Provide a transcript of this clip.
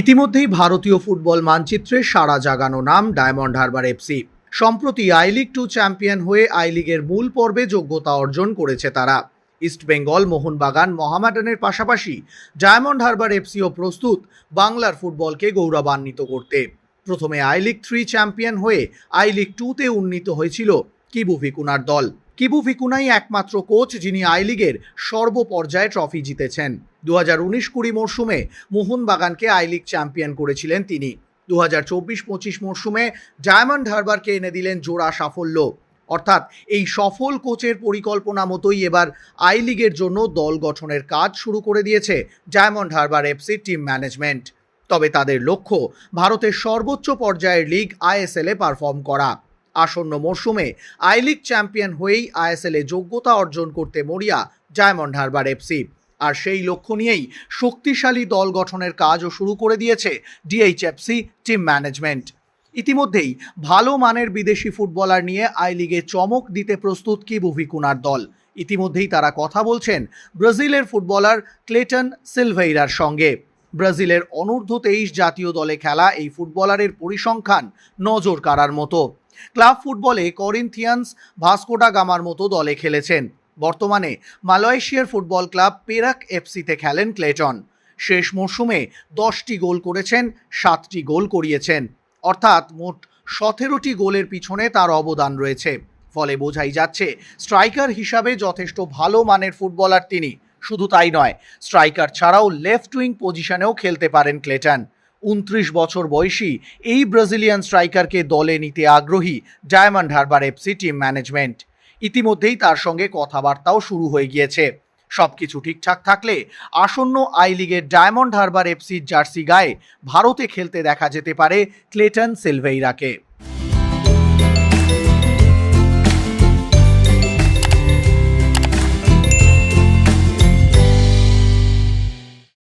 ইতিমধ্যেই ভারতীয় ফুটবল মানচিত্রে সাড়া জাগানো নাম ডায়মন্ড হারবার এফসি সম্প্রতি আই লিগ টু চ্যাম্পিয়ন হয়ে আই লিগের মূল পর্বে যোগ্যতা অর্জন করেছে তারা। ইস্টবেঙ্গল মোহনবাগান, মহামেডানের পাশাপাশি ডায়মন্ড হারবার এফসিও প্রস্তুত বাংলার ফুটবলকে গৌরবান্বিত করতে। প্রথমে আই লিগ থ্রি চ্যাম্পিয়ন হয়ে আই লিগ টুতে উন্নীত হয়েছিল কিবু ভিকুনার দল। কিবু ভিকুনাই একমাত্র কোচ যিনি আই লিগের সর্বপর্যায়ে ট্রফি জিতেছেন। দু হাজার উনিশ কুড়ি মরশুমে মোহনবাগানকে আই লিগ চ্যাম্পিয়ন করেছিলেন তিনি। দু হাজার চব্বিশ পঁচিশ মরশুমে ডায়মন্ড হারবারকে এনে দিলেন জোড়া সাফল্য। অর্থাৎ এই সফল কোচের পরিকল্পনা মতোই এবার আই লিগের জন্য দল গঠনের কাজ শুরু করে দিয়েছে Diamond Harbour FC team management. তবে তাদের লক্ষ্য ভারতের সর্বোচ্চ পর্যায়ের লিগ আইএসএল পারফর্ম করা। আসন্ন মরশুমে আই লিগ চ্যাম্পিয়ন হয়েই আইএসএল যোগ্যতা অর্জন করতে মরিয়া ডায়মন্ড হারবার এফসি আর সেই লক্ষ্য নিয়েই শক্তিশালী দল গঠনের কাজও শুরু করে দিয়েছে ডিএইচএফসি টিম ম্যানেজমেন্ট। ইতিমধ্যেই ভালো মানের বিদেশি ফুটবলার নিয়ে আই লিগে চমক দিতে প্রস্তুত কিবু ভিকুনার দল? ইতিমধ্যেই তারা কথা বলছেন ব্রাজিলের ফুটবলার ক্লেটন সিলভেইরার সঙ্গে। ব্রাজিলের অনূর্ধ্ব তেইশ জাতীয় দলে খেলা এই ফুটবলারের পরিসংখ্যান নজর কাড়ার মতো। ক্লাব ফুটবলে করিন্থিয়ান্স ভাস্কোডা গামার মতো দলে খেলেছেন। বর্তমানে মালয়েশিয়ার ফুটবল ক্লাব পেরাক এফসিতে খেলেন ক্লেটন। শেষ মরশুমে দশটি গোল করেছেন, সাতটি গোল করিয়েছেন। অর্থাৎ মোট সতেরোটি গোলের পিছনে তার অবদান রয়েছে। ফলে বোঝাই যাচ্ছে, স্ট্রাইকার হিসাবে যথেষ্ট ভালো মানের ফুটবলার তিনি। শুধু তাই নয়, স্ট্রাইকার ছাড়াও লেফট উইং পজিশনেও খেলতে পারেন ক্লেটন। উনত্রিশ বছর বয়সী এই ব্রাজিলিয়ান স্ট্রাইকারকে দলে নিতে আগ্রহী Diamond Harbour FC team management. ইতিমধ্যেই তার সঙ্গে কথাবার্তাও শুরু হয়ে গিয়েছে। সব কিছু ঠিকঠাক থাকলে আসন্ন আই লিগের ডায়মন্ড হারবার এফসির জার্সি গায়ে ভারতে খেলতে দেখা যেতে পারে ক্লেটন সিলভেইরাকে।